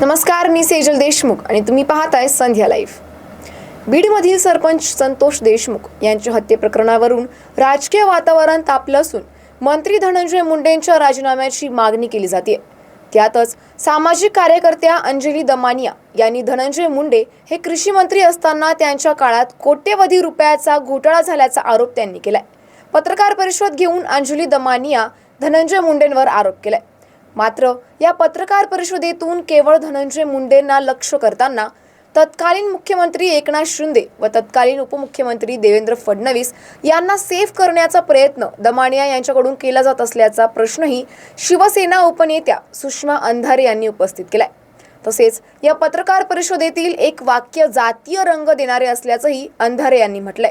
नमस्कार मी सेजल देशमुख आणि तुम्ही पाहताय संध्या लाईव्ह. बीडमधील सरपंच संतोष देशमुख यांच्या हत्ये प्रकरणावरून राजकीय वातावरण तापलं असून मंत्री धनंजय मुंडेंच्या राजीनाम्याची मागणी केली जाते. त्यातच सामाजिक कार्यकर्त्या अंजली दमानिया यांनी धनंजय मुंडे हे कृषी मंत्री असताना त्यांच्या काळात कोट्यवधी रुपयाचा घोटाळा झाल्याचा आरोप त्यांनी केलाय. पत्रकार परिषद घेऊन अंजली दमानिया धनंजय मुंडेंवर आरोप केलाय. मात्र या पत्रकार परिषदेतून केवळ धनंजय मुंडेंना लक्ष करताना तत्कालीन मुख्यमंत्री एकनाथ शिंदे व तत्कालीन उपमुख्यमंत्री देवेंद्र फडणवीस यांना सेफ करण्याचा प्रयत्न दमानिया यांच्याकडून केला जात असल्याचा प्रश्नही शिवसेना उपनेत्या सुषमा अंधारे यांनी उपस्थित केलाय. तसेच या पत्रकार परिषदेतील एक वाक्य जातीय रंग देणारे असल्याचंही अंधारे यांनी म्हटलंय.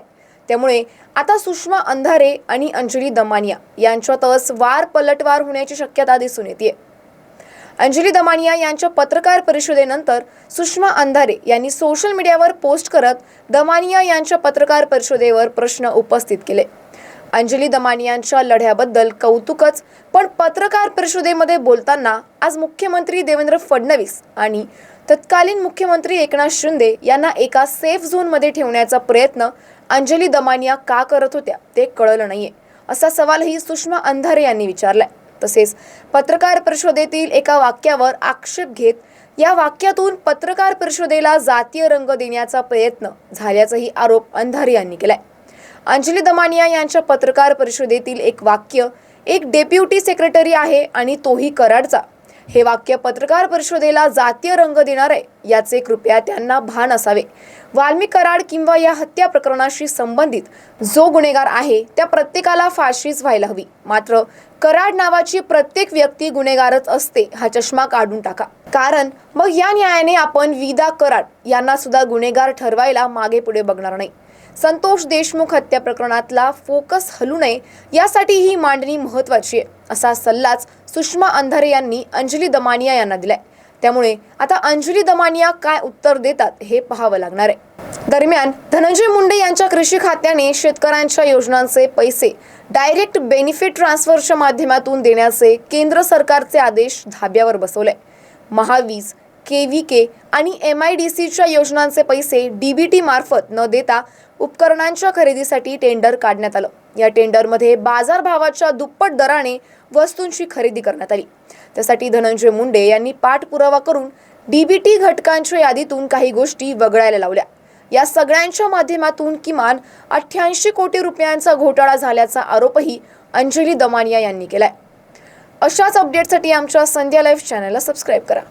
त्यामुळे आता सुषमा अंधारे आणि अंजली दमानिया यांच्यातच वार पलटवार होण्याची शक्यता दिसून येते अंजली दमानिया यांच्या पत्रकार परिषदेनंतर सुषमा अंधारे यांनी सोशल मीडियावर पोस्ट करत दमानिया यांच्या पत्रकार परिषदेवर प्रश्न उपस्थित केले. अंजली दमानियांच्या लढ्याबद्दल कौतुकच पण पत्रकार परिषदेमध्ये बोलताना आज मुख्यमंत्री देवेंद्र फडणवीस आणि तत्कालीन मुख्यमंत्री एकनाथ शिंदे यांना एका सेफ झोनमध्ये ठेवण्याचा प्रयत्न अंजली दमानिया का करत होत्या ते कळलं नाहीये असा सवालही सुषमा अंधारे यांनी विचारलाय. तसेच पत्रकार परिषदेतील एका वाक्यावर आक्षेप घेत या वाक्यातून पत्रकार परिषदेला जातीय रंग देण्याचा प्रयत्न झाल्याचाही आरोप अंधारे यांनी केलाय. अंजली दमानिया यांच्या पत्रकार परिषदेतील एक वाक्य एक डेप्युटी सेक्रेटरी आहे आणि तोही कराडचा. हे वाक्य पत्रकार परिषदेला जातीय रंग देणार आहे याचे कृपया त्यांना भान असावे. वाल्मिक कराड किंवा या हत्या प्रकरणाशी संबंधित जो गुन्हेगार आहे त्या प्रत्येकाला फाशीच व्हायला हवी. मात्र कराड नावाची प्रत्येक व्यक्ती गुन्हेगारच असते हा चष्मा काढून टाका. कारण मग या न्यायाने आपण विदा कराड यांना सुद्धा गुन्हेगार ठरवायला मागे पुढे बघणार नाही. संतोष देशमुख हत्या प्रकरणातला फोकस हलू नये यासाठी ही मांडणी महत्वाची आहे. असा सल्लाच सुषमा अंधारे यांनी अंजली दमानिया यांना दिलाय. त्यामुळे आता अंजली दमानिया काय उत्तर देतात हे पाहावं लागणार आहे. दरम्यान धनंजय मुंडे यांच्या कृषी खात्याने शेतकऱ्यांच्या योजनांचे पैसे डायरेक्ट बेनिफिट ट्रान्सफरच्या माध्यमातून देण्याचे केंद्र सरकारचे आदेश धाब्यावर बसवले महावीज के व्ही के आणि एम आय डी सीच्या योजनांचे पैसे डी बी टी मार्फत न देता उपकरणांच्या खरेदीसाठी टेंडर काढण्यात आलं. या टेंडरमध्ये बाजारभावाच्या दुप्पट दराने वस्तूंची खरेदी करण्यात आली. त्यासाठी धनंजय मुंडे यांनी पाठपुरावा करून डीबीटी घटकांच्या यादीतून काही गोष्टी वगळायला लावल्या. या सगळ्यांच्या माध्यमातून किमान अठ्ठ्याऐंशी कोटी रुपयांचा घोटाळा झाल्याचा आरोपही अंजली दमानिया यांनी केलाय. अशाच अपडेटसाठी आमच्या संध्या लाईव्ह चॅनलला सबस्क्राईब करा.